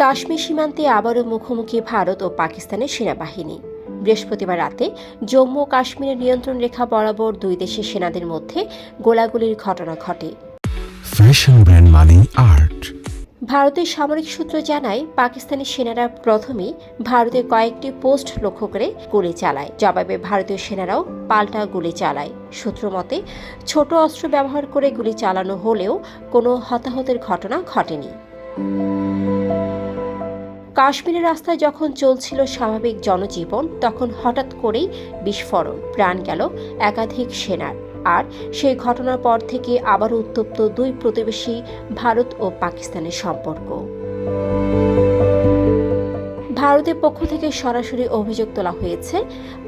কাশ্মীর সীমান্তে আবারও মুখোমুখি ভারত ও পাকিস্তানের সেনাবাহিনী। বৃহস্পতিবার রাতে জম্মু ও কাশ্মীরের নিয়ন্ত্রণ রেখা বরাবর দুই দেশের সেনাদের মধ্যে গোলাগুলির ঘটনা ঘটে। ফ্যাশন ব্র্যান্ড মানে আর্ট ভারতের সামরিক সূত্র জানায় পাকিস্তানি সেনারা প্রথমে ভারতের কয়েকটি পোস্ট লক্ষ্য করে গুলি চালায়। জবাবে ভারতীয় সেনারাও পাল্টা গুলি চালায়। সূত্র মতে ছোট অস্ত্র ব্যবহার করে গুলি চালানো হলেও কোনো হতাহতের ঘটনা ঘটেনি। কাশ্মীরের রাস্তায় যখন চলছিল স্বাভাবিক জনজীবন, তখন হঠাৎ করেই বিস্ফোরণ, প্রাণ গেল একাধিক সেনার। আর সেই ঘটনার পর থেকে আবারও উত্তপ্ত দুই প্রতিবেশী, ভারত ও পাকিস্তানের সম্পর্ক। ভারতের পক্ষ থেকে সরাসরি অভিযোগ তোলা হয়েছে,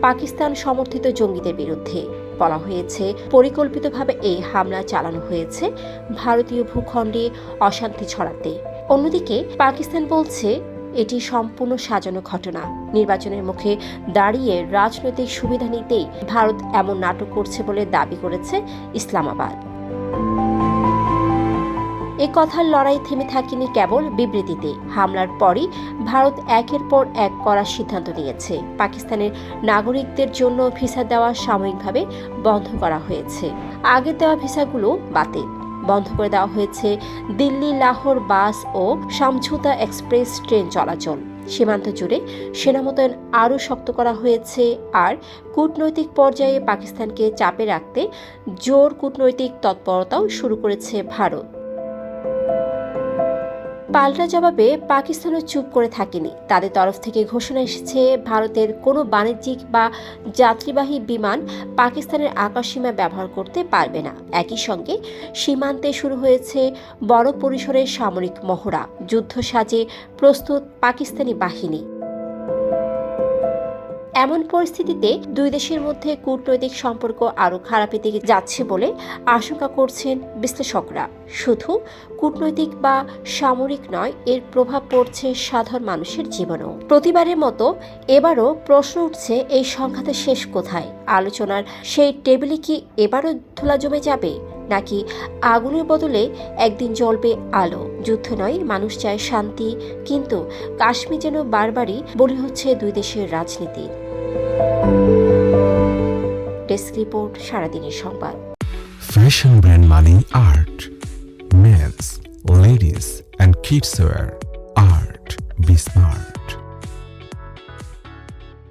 পাকিস্তান সমর্থিত জঙ্গিদের বিরুদ্ধে। বলা হয়েছে, পরিকল্পিতভাবে এই হামলা চালানো হয়েছে ভারতীয় ভূখণ্ডে অশান্তি ছড়াতে। অন্যদিকে, পাকিস্তান বলছে এটি সম্পূর্ণ সাজানো ঘটনা। নির্বাচনের মুখে দাঁড়িয়ে রাজনৈতিক সুবিধা নিতেই ভারত এমন নাটক করছে বলে দাবি করেছে ইসলামাবাদ। এ কথার লড়াই থেমে থাকেনি কেবল বিবৃতিতে। হামলার পরই ভারত একের পর এক করার সিদ্ধান্ত নিয়েছে। পাকিস্তানের নাগরিকদের জন্য ভিসা দেওয়া সাময়িকভাবে বন্ধ করা হয়েছে। আগে দেওয়া ভিসাগুলো বাতিল। বন্ধ করে দেওয়া হয়েছে দিল্লি, লাহোর বাস ও সমঝোতা এক্সপ্রেস ট্রেন চলাচল। সীমান্ত জুড়ে সেনা মোতায়েন আরও শক্ত করা হয়েছে আর কূটনৈতিক পর্যায়ে পাকিস্তানকে চাপে রাখতে জোর কূটনৈতিক তৎপরতাও শুরু করেছে ভারত। পাল্টা জবাবে পাকিস্তানও চুপ করে থাকেনি। তাদের তরফ থেকে ঘোষণা এসেছে, ভারতের কোনো বাণিজ্যিক বা যাত্রীবাহী বিমান পাকিস্তানের আকাশসীমা ব্যবহার করতে পারবে না। একই সঙ্গে সীমান্তে শুরু হয়েছে বড় পরিসরের সামরিক মহড়া। যুদ্ধ সাজে প্রস্তুত পাকিস্তানি বাহিনী। এমন পরিস্থিতিতে দুই দেশের মধ্যে কূটনৈতিক সম্পর্ক আরও খারাপের দিকে যাচ্ছে বলে আশঙ্কা করছেন বিশ্লেষকরা। শুধু কূটনৈতিক বা সামরিক নয়, এর প্রভাব পড়ছে সাধারণ মানুষের জীবনেও। প্রতিবারের মতো এবারও প্রশ্ন উঠছে, এই সংঘাতের শেষ কোথায়? আলোচনার সেই টেবিলে কি এবারও ধুলা জমে যাবে? নাকি আগুনের বদলে একদিন জ্বলবে আলো? যুদ্ধ নয়, মানুষ চায় শান্তি, কিন্তু কাশ্মীর যেন বারবারই বলি হচ্ছে দুই দেশের রাজনীতি। ডেস্ক রিপোর্ট সারাদিনের সংবাদ। ফ্যাশন ব্র্যান্ড মানে art men's ladies and kids wear art be smart